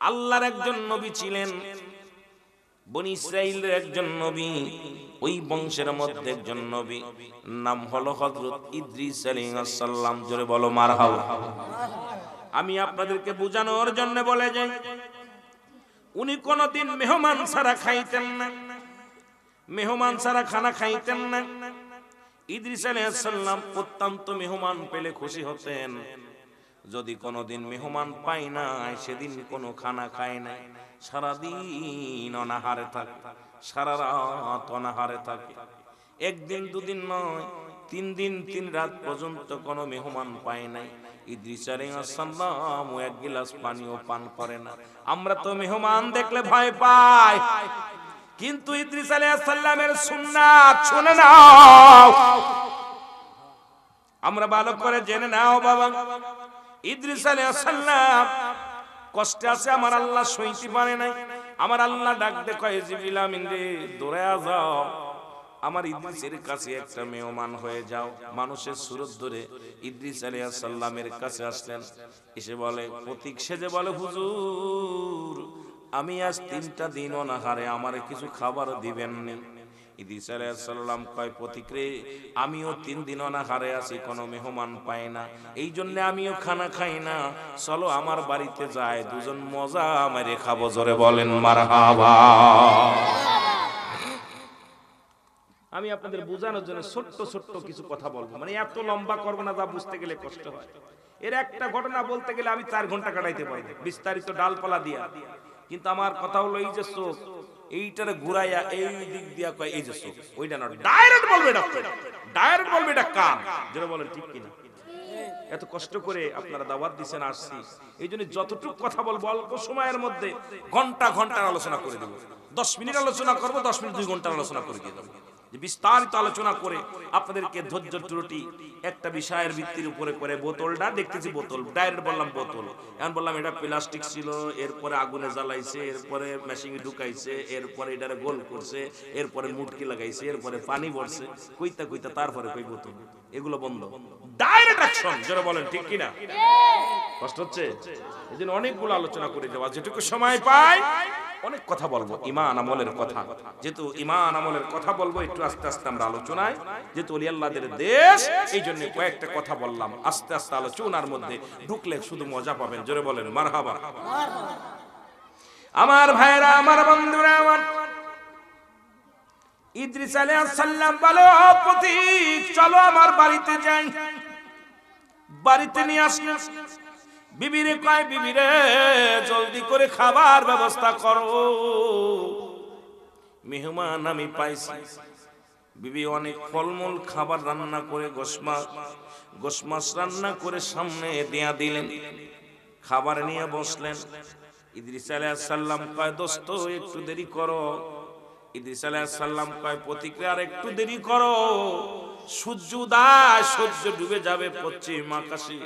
আল্লাহর একজন নবী ছিলেন। বনি ইসরাইলের একজন নবী, ওই বংশের মধ্যে একজন নবী। নাম হলো হযরত ইদ্রিস আলাইহিস জোরে বলো, মারহাবা। আমি আপনাদেরকে বোঝানোর জন্য বলে যাই, উনি কোনদিন মেহমান ছাড়া খাইতেন না। মেহমান ছাড়া খানা খাইতেন না। ইদ্রিস আলাইহিস সালাম অত্যন্ত মেহমান পেলে খুশি হতেন। যদি কোনোদিন মেহমান পাই না সেদিন কোনো খানা খায় না সারাদিন অনাহারে থাকে, সারা রাত অনাহারে থাকে। একদিন দুদিন নয়, তিন দিন তিন রাত পর্যন্ত কোনো মেহমান পায় নাই। এক গিলাস পানিও পান করে না। আমরা তো মেহমান দেখলে ভয় পাই। কিন্তু ইদ্রিস আলাইহিসসালামের সুন্নাত শুনে নাও। আমরা ভালো করে জেনে নাও, বাবা। ইদ্রিস আলাইহিস সালাম, কষ্টে আছে আমার আল্লাহ সইতে পারে নাই। আমার আল্লাহ ডাক দে কয় জিবরিল আমিন রে, দৌড়ায়া যাও। আমার ইদ্রিসের কাছে একটা মেহমান হয়ে যাও। মানুষের সুরত ধরে ইদ্রিস সালামের কাছে আসলেন। এসে বলে, প্রতীক সেজে বলে, হুজুর, আমি আজ তিনটা দিন অনাহারে, আমার কিছু খাবার দিবেন আমিও তিন আছি, কোনো মেহমান পাই না। এই জন্য আমিও খানা খাই না। চলো আমার বাড়িতে যায়, দুজন মজা আমি আপনাদের বোঝানোর জন্য ছোট্ট ছোট্ট কিছু কথা বলব। মানে এত লম্বা করব না, যা বুঝতে গেলে কষ্ট হয়। এর একটা ঘটনা বলতে গেলে আমি চার ঘণ্টা কাটাইতে পারব। বিস্তারিত ডালপালা দিয়া। কিন্তু আমার কথা হলো, এই যে চোখ এইটারে ঘুরাইয়া এই দিক দিয়া কয় এই যে চোখ ওইটা না ডাইরেক্ট বলবে এটা ডাইরেক্ট বলবে এটা কান। যেটা বলেন ঠিক কিনা? এত কষ্ট করে আপনারা দাওয়াত দিচ্ছেন আসছি এই জন্য যতটুকু কথা বলব অল্প সময়ের মধ্যে ঘণ্টা ঘণ্টার আলোচনা করে দেবো। দশ মিনিট আলোচনা করব দশ মিনিট দুই ঘণ্টার আলোচনা করে দিয়ে দেবো। যে বিস্তারিত আলোচনা করে আপনাদেরকে ধৈর্য ত্রুটি একটা বিষয়ের ভিত্তির উপরে করে বোতলটা, দেখতেছি বোতল, ডাইরেক্ট বললাম বোতল। এখন বললাম এটা প্লাস্টিক ছিল, এরপরে আগুনে জ্বালাইছে, এরপরে মেশিন ঢুকাইছে, এরপরে এটারে গোল করছে, এরপরে মুটকি লাগাইছে, এরপরে পানি ভরছে, কইতা কইতা তারপরে কই বোতল? এগুলো বন্ধ। ডাইরেক্ট অ্যাকশন যারা বলেন ঠিক কিনা? কষ্ট হচ্ছে? এই জন্য অনেকগুলো আলোচনা করে দেওয়া যেটুকু সময় পাই অনেক কথা বলব ইমান আমলের কথা। যেহেতু ইমান আমলের কথা বলব একটু আস্তে আস্তে আমরা আলোচনায় যেহেতু অলি আল্লাহদের দেশ এই জন্য কয়েকটা কথা বললাম। আস্তে আস্তে আলোচনার মধ্যে ঢুকলে শুধু মজা পাবেন জোরে বলেন মারহাবা। আমার ভাইরা আমার বন্ধুরা আমার ইদ্রিস আলাইহিস সালাম বলো প্রতীক, চলো আমার বাড়িতে যাই। বাড়িতে নিয়ে আসলে। বিবিরে কয়, বিবিরে, জলদি করে খাবার ব্যবস্থা করো। মেহমান আমি পাইছি। বিবি অনেক ফলমূল খাবার রান্না করে গোসমা গোসমাস রান্না করে সামনে দেয়া দিলেন। খাবার নিয়ে বসলেন। ইদ্রিস আলাইহিস সালাম কয়, দোস্ত, একটু দেরি করো। প্রতিক্রিয়া আর একটু দেরি করো। সূর্য সূর্য ডুবে যাবে পশ্চিম আকাশে।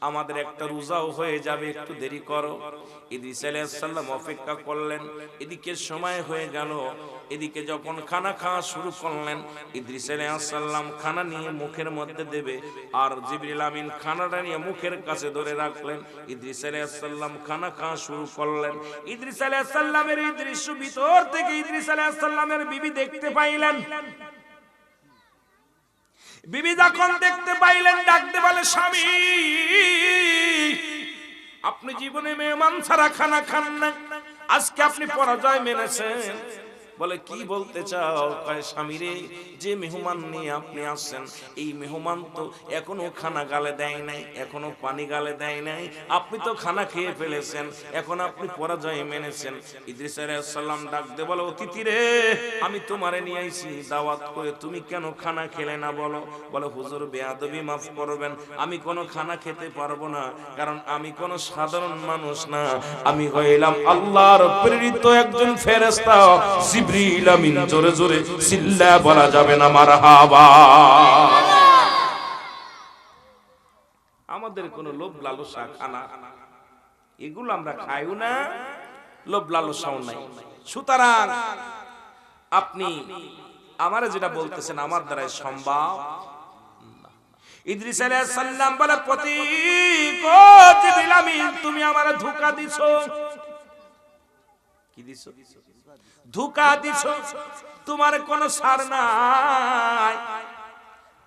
আমাদের একটা রোজাও হয়ে যাবে, একটু দেরি করো। ইদ্রিস আলাইহিস সালাম অপেক্ষা করলেন। এদিকে সময় হয়ে গেল। এদিকে যখন খানা খাওয়া শুরু করলেন, ইদ্রিস আলাইহিস খানা নিয়ে মুখের মধ্যে দেবে আর জিবরিল আমিন খানাটা নিয়ে মুখের কাছে ধরে রাখলেন। ইদ্রিস আলাইহিস সালাম খানা খাওয়া শুরু করলেন। ইদ্রিস আলাইহিস সালামের এই দৃশ্য ভিতর থেকে ইদ্রিস আলাইহিস সালামের বিবি দেখতে পাইলেন। বিবি যখন দেখতে পাইলেন, ডাকতে বলে, স্বামী, আপনি জীবনে মেহমান ছাড়া খানা খান না। আজকে আপনি পরাজয় মেনেছেন। বলে কি বলতে চাও কয় স্বামী রে? যে মেহমান নিয়ে আপনি আসছেন এই মেহমান তো এখনও খানা গালে দেয় নাই এখনও পানি গালে দেয় নাই। আপনি তো খানা খেয়ে ফেলেছেন এখন আপনি পরাজয় মেনেছেন। ইদ্রিস সালাম ডাক দে বলে অতিথি রে আমি তোমারে নিয়ে আইছি দাওয়াত করে তুমি কেন খানা খেলে না বলো? বলে হুজুর বেয়াদবি মাফ করবেন আমি কোনো খানা খেতে পারব না কারণ আমি কোনো সাধারণ মানুষ না। আমি হইলাম আল্লাহর প্রেরিত একজন ফেরেশতা জিবরিল আমিন, জোরে জোরে সিল্লা বলা যাবে না মারহাবা আমাদের কোনো লোভ লালসা খানা। এগুলো আমরা খাইও না, লোভ লালসাও নাই। সুতরাং আপনি আমারে যেটা বলতেছেন আমার দ্বারাই সম্ভব। ইদ্রিস বলে আমিন, তুমি আমারে ধোঁকা দিছো। কি দিছ? ধোকা তোমার কোনো ছাড় নাই।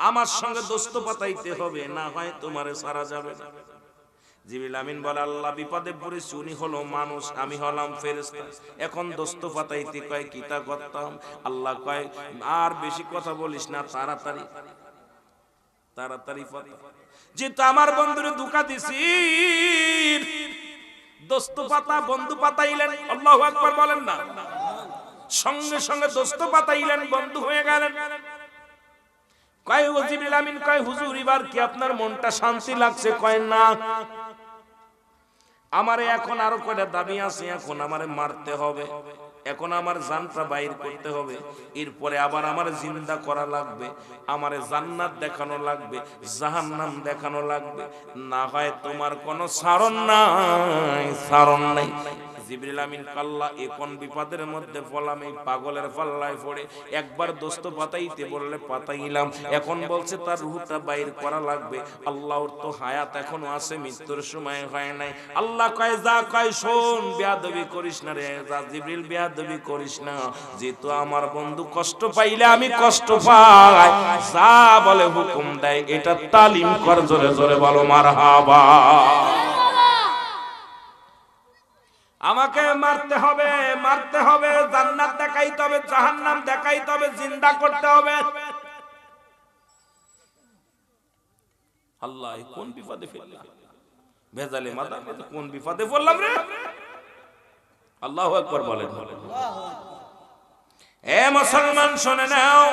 আমার সঙ্গে দোস্ত পাতাইতে হবে, না হয় তোমারে সারা যাবে না। আমিন বলে, আল্লাহ বিপদে পড়েছি, উনি মানুষ, আমি হলাম এখন পাতাইতে কিতা করতাম? আল্লাহ আর বেশি কথা বলিস না, তাড়াতাড়ি তাড়াতাড়ি যেহেতু আমার বন্ধুরে দুকা দিছি দোস্ত পাতা, বন্ধু পাতাইলেন, আল্লাহ আকবার বলেন না। সঙ্গে সঙ্গে দোস্ত পাতাইলেন, বন্ধু হয়ে গেলেন। কয় জিবরিল আমিন কয় হুজুর, এবার কি আপনার মনটা শান্তি লাগছে? কয় না। আমারে এখন আরও কয়টা দাবি আছে, এখন আমারে মারতে হবে। এখন আমার জানটা বাইর করতে হবে। এরপরে আবার আমার জিন্দা করা লাগবে, আমার জান্নাত দেখানো লাগবে, জাহান্নাম দেখানো লাগবে। না হয় তোমার কোনো সারণ নাই সারণ নাই। জিবরিল আমিন বিপদের মধ্যে পড়লাম, এই পাগলের পাল্লায় পড়ে। একবার দোস্ত পাতাইতে বললে পাতাইলাম। এখন বলছে তার রুহটা বাইর করা লাগবে। আল্লাহর তো হায়াত এখনও আছে, মৃত্যুর সময় হয় নাই। আল্লাহ কয়, যা কয় শোন করিস না রে, যা জিবরিল করিস না। যেহেতু আমার বন্ধু কষ্ট পাইলে আমি কষ্ট পাই। যা বলে হুকুম দেয়, এটা তালিম কর, জোরে জোরে বলো, মারহাবা। আমাকে মারতে হবে মারতে হবে, জান্নাত দেখাইতে হবে, জাহান্নাম দেখাইতে হবে, জিন্দা করতে হবে। আল্লাহ কোন বিপদে ফেললাম? ভেজালে মাথা কোন বিপদে পড়লাম রে? আল্লাহ একবার বলেন। এ মুসলমান, শুনে নাও।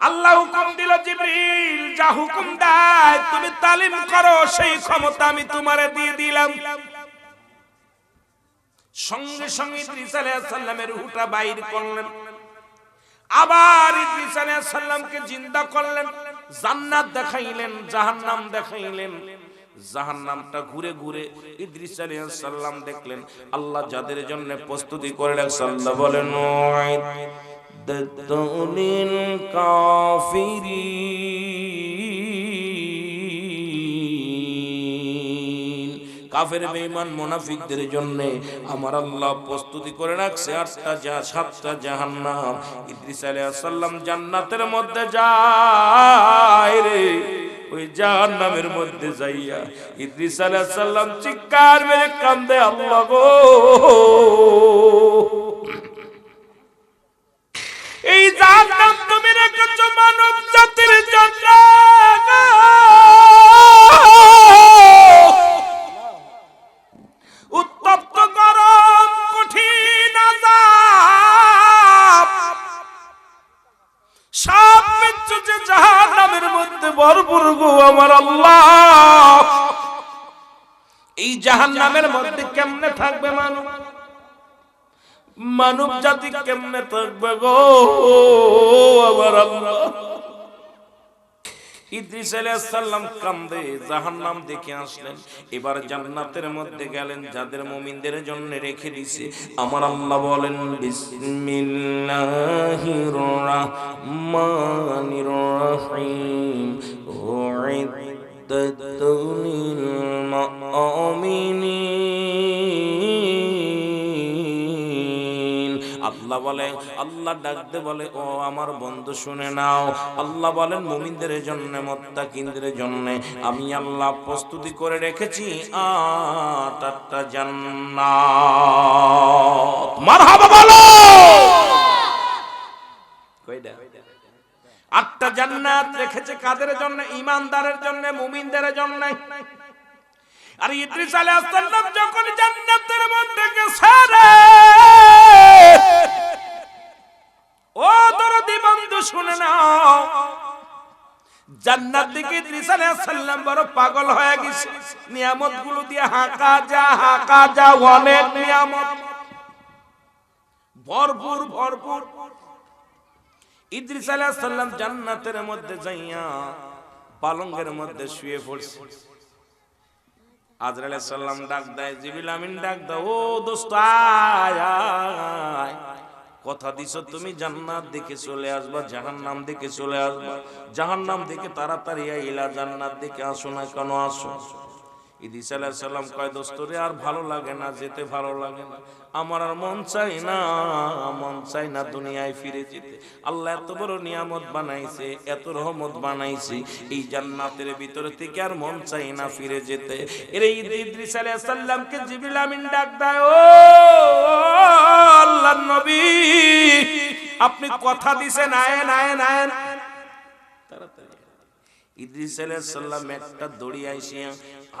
আল্লাহ হুকুম দিল জিবরিল, যা হুকুম দেয়, তুমি তালিম করো, সেই ক্ষমতা আমি তোমারে দিয়ে দিলাম। সঙ্গে সঙ্গে ইদ্রিস সালামের বাইর করলেন। আবার ইদ্রিস আলাইহিস সালামকে জিন্দা করলেন, জান্নাত দেখাইলেন, জাহান্নাম দেখাইলেন। জাহান্নামটা ঘুরে ঘুরে ইদ্রিস সালাম দেখলেন, আল্লাহ যাদের জন্য প্রস্তুতি করে রাখছেন আল্লাহ বলেন কাফিরিন। কাফের বেঈমান মুনাফিকদের জন্য আমার আল্লাহ প্রস্তুতি করে রাখছে আটটা যা, সাতটা জাহান্নাম। ইদ্রিস আলাইহিস সালাম জান্নাতের মধ্যে যায় রে। ইদ্রিস মানব জাতির জন্য। ভরপুর গো আমার আল্লাহ। এই জাহান্নামের মধ্যে কেমনে থাকবে মানুষ মানব জাতি কেমনে থাকবে গো আমার আল্লাহ? ইদ্রিস আলাইহিসসালাম কান্দে, জাহান্নাম দেখে আসলেন। এবার জান্নাতের মধ্যে গেলেন, যাদের মুমিনদের জন্য রেখে দিছে। আমার আল্লাহ বলেন, বিসমিল্লাহির রাহমানির রাহিম। উইদ্দাত লিল বলে, আল্লাহ ডাকতে বলে, ও আমার বন্ধু, শুনে নাও। আল্লাহ বলেন, মুমিনদের জন্য, মুত্তাকিনদের জন্য আমি আল্লাহ প্রস্তুতি করে রেখেছি আটটা জান্নাত। মারহাবা বলো! কয়টা? আটটা জান্নাত রেখেছে কাদের জন্য? ইমানদারের জন্য, মুমিনদের জন্য। আর ইদ্রিস আলাইহিস সালাম যখন জান্নাতের মধ্যে গেছে শুনে নাও। জান্নাত দিকে ইদ্রিস আলাইহিস সালাম বড় পাগল হয়ে গেছে। নিয়ামতগুলো দিয়ে হাঁকা যা হাঁকা যা, অনেক নিয়ামত। ভরপুর ভরপুর। ইদ্রিস আলাইহিস সালাম জান্নাতের মধ্যে যাইয়া পালঙ্গের মধ্যে শুয়ে পড়ছে। আজরাইল সাল্লাম ডাক দেয়, জিবিল আমিন ডাক দাও ও দোস্ত আয় আয়। কথা দিছো, তুমি জান্নাত দিকে চলে আসবা, জাহান্নাম দিকে চলে আসবা। জাহান্নাম দিকে তাড়াতাড়ি আইলা, জান্নাত দিকে আসো না কেন, আসো। ইদিস সাল্লাম কয় দোস্তরে আর ভালো লাগে না, যেতে ভালো লাগে না। আমার আর মন চাই না, মন চাই না দুনিয়ায় ফিরে যেতে। আল্লাহ এত বড় নিয়ামত বানাইছে, এত রহমত বানাইছে, এই জান্নাতের ভিতরে থেকে আর মন চাই না ফিরে যেতে। এর ইদ্রিস আলাইহিস সালামকে জিবরিল আমিন ডাক দেয় ও আল্লাহর নবী। আপনি কথা দিছেন আয়েন আয়েন আয়েন ইদ্রিস আলাইহিস একটা দড়ি আইসিয়া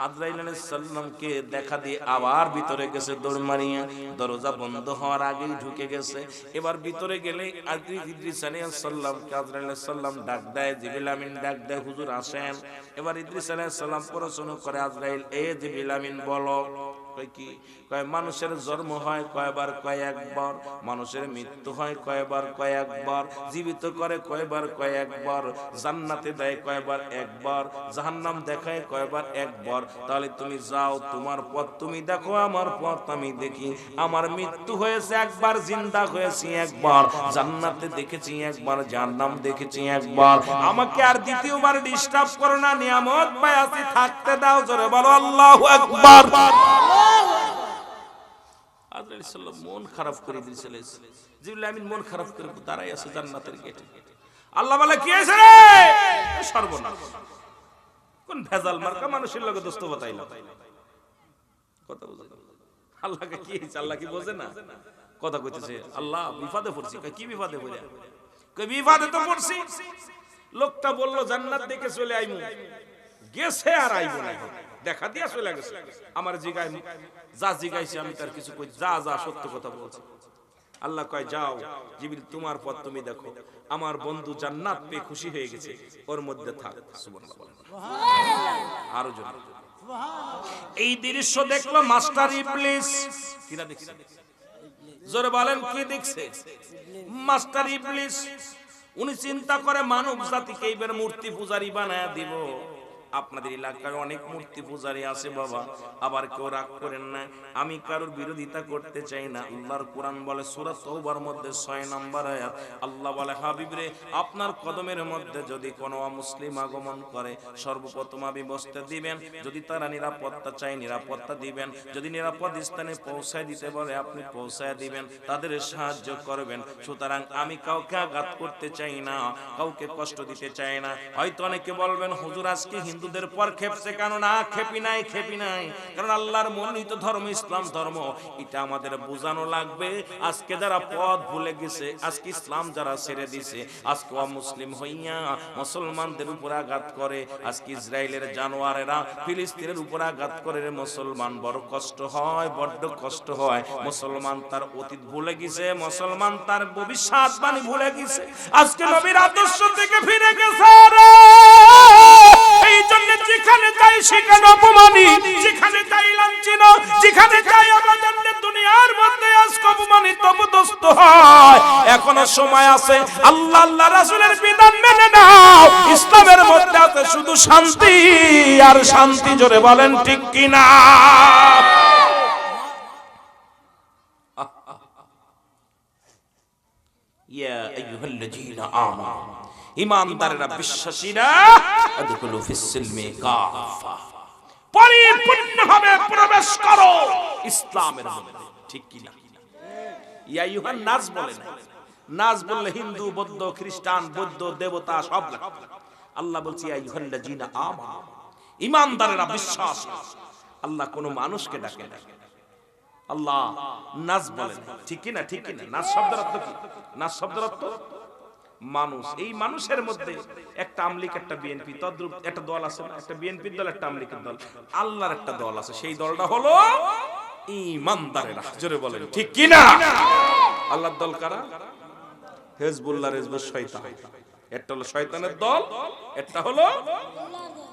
আজরাইল আলাইহিস দেখা দিয়ে আবার ভিতরে গেছে দৌড় মারিয়া। দরজা বন্ধ হওয়ার আগেই ঢুকে গেছে। এবার ভিতরে গেলে ইদ্রিস ডাক দেয় আমিন ডাক দেয় হুজুর আসেন। এবার ইদ্রিস সালাম করে আজরাইল এ জিবরিল আমিন বলো। কয় কি? কয় মানুষের জন্ম হয় কয়বার কয়েকবার মানুষের মৃত্যু হয় কয়বার কয়েকবার জীবিত করে কয়বার কয়েকবার জান্নাতে দেয় কয়বার, একবার। জাহান্নাম দেখায় কয়বার, একবার। তাহলে তুমি যাও, তোমার পথ তুমি দেখো, আমার পথ আমি দেখি। আমার মৃত্যু হয়েছে একবার, জিন্দা হয়েছি একবার। জান্নাতে দেখেছি একবার, জাহান্নাম দেখেছি একবার। আমাকে আর দ্বিতীয়বার ডিস্টার্ব করো না, নিয়ামত পাই থাকতে দাও, জোরে বলো, আল্লাহু আকবার। সাল্লাম মন খারাপ করে দিয়েছিল জিবরিল আমিন মন খারাপ করে দাঁড়াই আছে জান্নাতের গেটে। আল্লাহ বলে, কি আছে রে? সর্বনাশ। কোন ভেজাল মার্কা মানুষের লগে দোস্ত বাতাইল কথা বুঝে আল্লাহকে কি আল্লাহ কি বোঝে না? কথা কইতেছে, আল্লাহ বিপদে পড়ছি। কি বিপদে পড়ে কই বিপদে তো পড়ছি। লোকটা বলল, জান্নাত দেখে চলে আইমু। গেছে আর আইবো না দেখা দিয়া চলে গেছে। আমার জিগায় যা জিগাইছে আমি তার কিছু কই যা যা সত্য কথা বলছি। আল্লাহ কয় যাও জিবিল তোমার পথ তুমি দেখো। আমার বন্ধু জান্নাত পেয়ে খুশি হয়ে গেছে। ওর মধ্যে থাক। আরও জোরে। এই দৃশ্য দেখল মাস্টার ইবলিস। কিরা দেখছে? জোরে বলেন কি দেখছে? মাস্টার ইবলিস উনি চিন্তা করে মানব জাতিকে এইবার মূর্তি পূজারি বানায় দিব। আপনাদের এলাকায় অনেক মূর্তি পূজারি আছে বাবা, আবার কেউ রাগ করেন না। আমি কারোর বিরোধিতা করতে চাই না। আল্লাহর কোরআন বলে সূরা তওবার মধ্যে 6 নম্বর আয়াত। আল্লাহ বলে, হাবিব রে, আপনার কদমের মধ্যে যদি কোনো অমুসলিম আগমন করে, সর্বপ্রথম আমি বসতে দিবেন। যদি তারা নিরাপত্তা চায়, নিরাপত্তা দিবেন। যদি নিরাপদ স্থানে পৌঁছায় দিতে বলে, আপনি পৌঁছায় দিবেন। তাদের সাহায্য করবেন। সুতরাং আমি কাউকে আঘাত করতে চাই না, কাউকে কষ্ট দিতে চাই না। হয়তো অনেকে বলবেন, হুজুর আজকে হিন্দুদের পর খেপছে কেন? না, খেপি নাই খেপি নাই। কারণ আল্লাহর মনোনীত ধর্ম ইসলাম ধর্ম। এটা আমাদের বোঝানো লাগবে। আজকে যারা পথ ভুলে গেছে, আজকে ইসলাম যারা ছেড়ে দিছে, আজকে মুসলিম হইয়া মুসলমানদের উপর আঘাত করে, আজকে ইসরায়েলের জানোয়ারেরা ফিলিস্তিনের উপর আঘাত করে মুসলমান। বড় কষ্ট হয়, বড্ড কষ্ট হয়। মুসলমান তার অতীত ভুলে গেছে, মুসলমান তার ভবিষ্যৎবাণী ভুলে গেছে। আজকে নবীর আদর্শ থেকে ফিরে গেছে এই জন্য যেখানে সেখানে যেখানে যেখানে দুনিয়ার মধ্যে অপমানিত অপদস্থ হয়। এখনও সময় আছে, আল্লাহ আল্লাহ রাসূলের বিধান মেনে নাও। ইসলামের মধ্যে আছে শুধু শান্তি, আর শান্তি জোরে বলেন ঠিক কিনা? আমানু। ঈমানদারেরা বিশ্বাসীরা আদখুলু ফিস সিলমি কাফা পরিপূর্ণভাবে প্রবেশ করো ইসলামের মধ্যে, ঠিক কি না ইয়া ইউহান নাজ বলে না নাজ বললে হিন্দু, বৌদ্ধ, খ্রিস্টান, বৌদ্ধ, দেবতা সব আল্লাহ বলছে, ইয়া ইউহান ইউহাল্লাযীনা আমানু। ঈমানদারেরা বিশ্বাস আল্লাহ কোন মানুষকে ডাকে না। আল্লাহ নাজ বলেন ঠিক কি না ঠিক কি না নাজ শব্দের অর্থ কি? নাজ শব্দের অর্থ মানুষ। এই মানুষের মধ্যে একটা আমলিক একটা বিএনপি। তদ্রুপ একটা দল আছে না? একটা বিএনপির দল একটা আমলিকের দল। আল্লাহর একটা দল আছে। সেই দলটা হলো ইমানদারেরা জোরে বলেন ঠিক কি না আল্লাহর দল কারা? হেজবুল্লাহ রেজবুল শয়তান। একটা হলো শয়তানের দল একটা হলো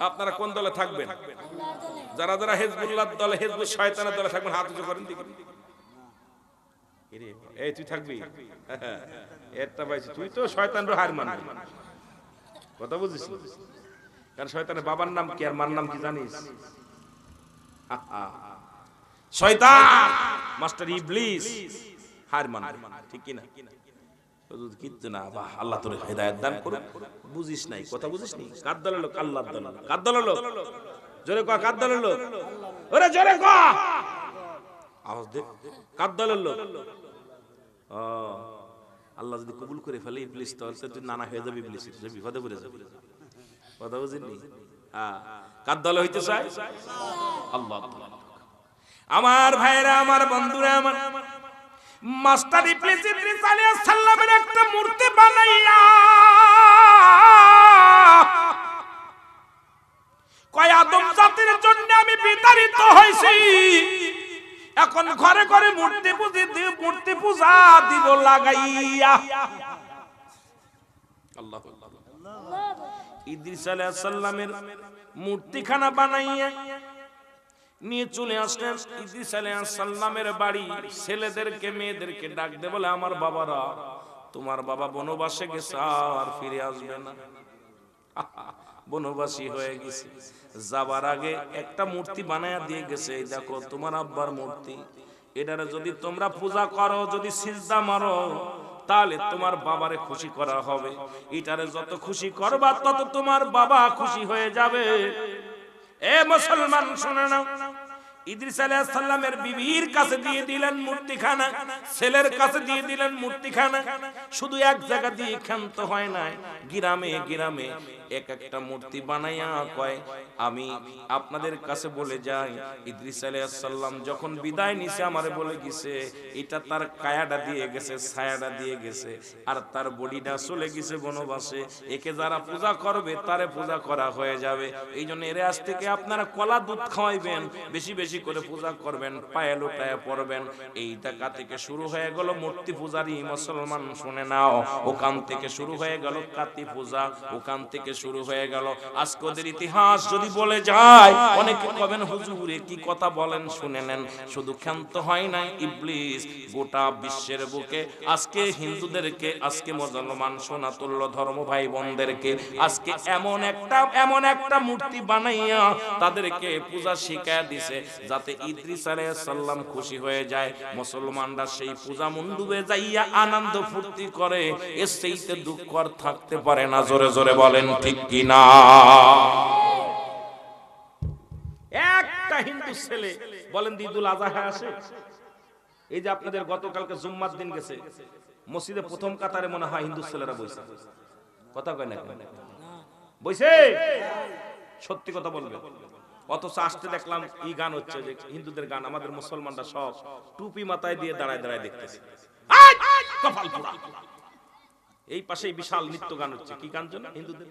আপনারা কোন দলে থাকবেন? যারা যারা হেজবুল্লাহ দলে হেজবুল শয়তানের দলে থাকবেন হাত উঁচু করেন দেখি। এই তুই থাকবি? একটা পাইছি। তুই তো শয়তান হার মানবি। কথা বুঝিস? কারণ শয়তানের বাবার নাম কি আর মার নাম কি জানিস? শয়তান! মাস্টার ইবলিস! হার মান ঠিক কি না কিচ্ছু না। বাহ আল্লাহ তোর হেদায়েত দান করুন বুঝিস নাই। কথা বুঝিস নি? কার দলের লোক? আল্লাহর দলের কার দলের লোক? জোরে ক, কার দলের লোক? ওরে জোরে ক! আওয়াজ দে। কার দলের লোক? আল্লাহ যদি কবুল করে ফেলে ইবলিস, তাহলে তুই নানা হয়ে যাবে ইবলিস, তুই বিপদে পড়ে যাবে। কথা বুঝিনি হ্যাঁ। কার দলে হইতে চাই আল্লাহ। আমার ভাইরা আমার বন্ধুরা, আমার মাস্টার ইবলিস ইবলিস আলাইহিস সালামের একটা মূর্তি বানাইয়া কয় আদম জাতির জন্য আমি বিতাড়িত হইছি? এখন ঘরে ঘরে মূর্তি পুজি মূর্তি পূজা দিব লাগাইয়া। আল্লাহ ইদ্রিস আলাইহিস সালামের মূর্তিখানা বানাইয়া নিয়ে চলে আসলেন। ইদ্রিস আলাইহিস সালামের বাড়ি ছেলেদেরকে, মেয়েদেরকে ডাক দে বলে, আমার বাবারা, তোমার বাবা বনবাসে গেছে আর ফিরে আসবে না। বনবাসী হয়ে গেছে। যাবার আগে একটা মূর্তি বানায়া দিয়ে গেছে, এই দেখো তোমার আব্বার মূর্তি। এটারে যদি তোমরা পূজা করো, যদি সিজদা মারো, তাহলে তোমার বাবারে খুশি করা হবে। এটারে যত খুশি করবা, তত তোমার বাবা খুশি হয়ে যাবে। এ মুসলমান, শুনে নাও। ইদ্রিস আলাইহিস সালামের বিবির কাছে দিয়ে দিলেন মূর্তিখানা, ছেলের কাছে দিয়ে দিলেন মূর্তিখানা। শুধু এক জায়গা দিয়ে ক্ষান্ত হয় গ্রামে গ্রামে এক একটা মূর্তি বানাইয়া কয়, আমি আপনাদের কাছে বলে যাই, ইদ্রিস আলাইহিস সালাম যখন বিদায় নিছে আমারে বলে গেছে, এটা তার কায়াটা দিয়ে গেছে ছায়াটা দিয়ে গেছে, আর তার বডিটা চলে গেছে বনবাসে, একে যারা পূজা করবে তারে পূজা করা হয়ে যাবে। এই জন্য এর আজ থেকে আপনারা কলা দুধ খাওয়াইবেন, বেশি বেশি করে পূজা করবেন, পায়ে লোটায় পড়বেন। এই টাকা থেকে শুরু হয়ে গেল মূর্তি পূজারি মুসলমান শুনে নাও। ওখান থেকে শুরু হয়ে গেল কাতি পূজা, ওখান থেকে শুরু হয়ে গেল আজকে ওদের ইতিহাস যদি বলে যায়, অনেকে কবেন, হুজুরে কি কথা বলেন, শুনে নেন। শুধু ক্ষান্ত হয় নাই ইবলিস, গোটা বিশ্বের বুকে। আজকে হিন্দুদেরকে, আজকে মুসলমান সোনাতুল্য ধর্ম ভাই বোনদেরকে আজকে এমন একটা এমন একটা মূর্তি বানাইয়া তাদেরকে পূজা শিখায় দিছে। যাতে ইদ্রিস আলাইহিস খুশি হয়ে যায়, মুসলমানরা সেই পূজা মণ্ডপে যাইয়া আনন্দ ফুর্তি করে, এর সেইতে দুঃখ আর থাকতে পারে না। জোরে জোরে বলেন, ঠিক কি না? একটা হিন্দু ছেলে, বলেন আজহা আসে? এই যে আপনাদের গতকালকে জুম্মার দিন গেছে, মসজিদে প্রথম কাতারে মনে হয় হিন্দু ছেলেরা বইছে। কথা কয় না বইছে? সত্যি কথা বলবে। অথচ আসতে দেখলাম ই গান হচ্ছে যে হিন্দুদের গান, আমাদের মুসলমানরা সব টুপি মাথায় দিয়ে দাঁড়ায় দাঁড়ায় দেখতেছে। এই পাশে বিশাল নৃত্য গান হচ্ছে। কি গান জন্য হিন্দুদের?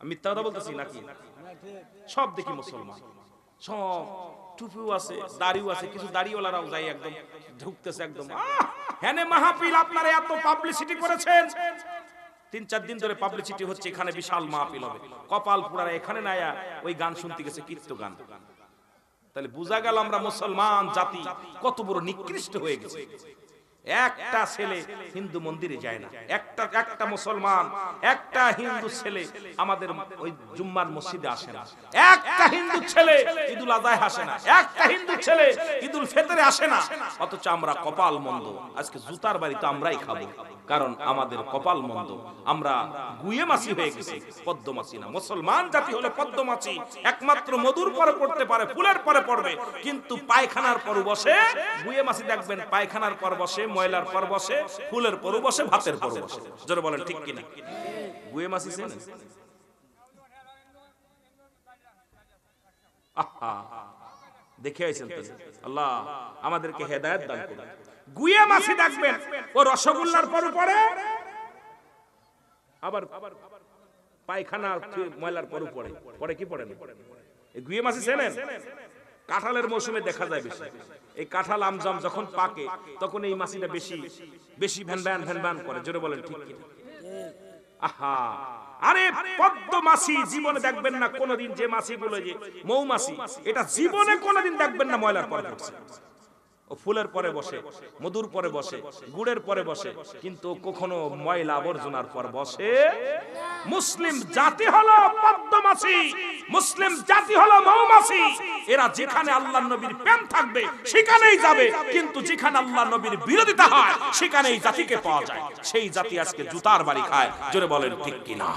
মিথ্যা কথা বলতেছি নাকি? সব দেখি মুসলমান। সব টুপিও আছে, দাড়িও আছে, কিছু দাড়িওয়ালারাও যায় একদম ঢুকতেছে একদম! হ্যানে মাহফিল আপনারা এত পাবলিসিটি করেছেন। তিন, চার দিন ধরে পাবলিসিটি হচ্ছে, এখানে বিশাল মাহফিল হবে। কপাল পুরারা এখানে নায়া ওই গান শুনতে গেছে, কীর্ত গান। তাহলে বোঝা গেল আমরা মুসলমান জাতি, কত বড় নিকৃষ্ট হয়ে গেছে। একটা ছেলে হিন্দু মন্দিরে যায় না। একটা একটা মুসলমান, একটা হিন্দু ছেলে আমাদের ওই জুম্মার মসজিদে আসে না। একটা হিন্দু ছেলে ঈদুল আদায় আসে না। একটা হিন্দু ছেলে ঈদুল ফেতরে আসে না। অথচ আমরা কপাল মন্দ। আজকে জুতার বাড়ি তো আমরাই খাব। কারণ আমাদের কপাল মন্দ। আমরা গুয়ে মাছি হয়ে গেছি। পদ্ম মাছি না। মুসলমান জাতি হলে পদ্ম মাছি। একমাত্র মধুর পরে পড়তে পারে, ফুলের পরে পড়বে। কিন্তু পায়খানার পর বসে, গুয়ে মাছি দেখবেন পায়খানার পর বসে ময়লার পর বসে, ফুলের পর বসে, ভাতের পর বসে। জোরে বলেন, ঠিক কিনা? গুয়ে মাছি চেনেন দেখে আইছেন তো আল্লাহ আমাদেরকে হেদায়েত দান করুন। গুয়ে মাছি দেখবেন ও রসগোল্লার পর পরে আবার পায়খানা, ময়লার পর পড়ে। পরে কি পড়ে না? গুয়ে মাছি চেনেন কাঁঠালের মৌসুমে দেখা যায় বেশি। এই কাঁঠাল আমজাম যখন পাকে, তখন এই মাছিটা বেশি বেশি ভ্যান ভ্যান করে। জোরে বলেন, ঠিক কি? আহা! আরে, পদ্ম মাছি জীবনে দেখবেন না কোনোদিন যে মাছিগুলো যে মৌমাছি, এটা জীবনে কোনোদিন দেখবেন না ময়লার পরে ফুলের পরে বসে, মধুর পরে বসে, গুড়ের পরে বসে, কিন্তু কখনো ময়লা আবর্জনার পর বসে। মুসলিম জাতি হলো পদ্মমাছি মুসলিম জাতি হলো মৌমাছি এরা যেখানে আল্লাহ নবীর প্রেম থাকবে, সেখানেই যাবে। কিন্তু যেখানে আল্লাহ নবীর বিরোধিতা হয়, সেখানেই জাতিকে পাওয়া যায়। সেই জাতি আজকে জুতার বাড়ি খায়। জোরে বলেন, ঠিক কিনা?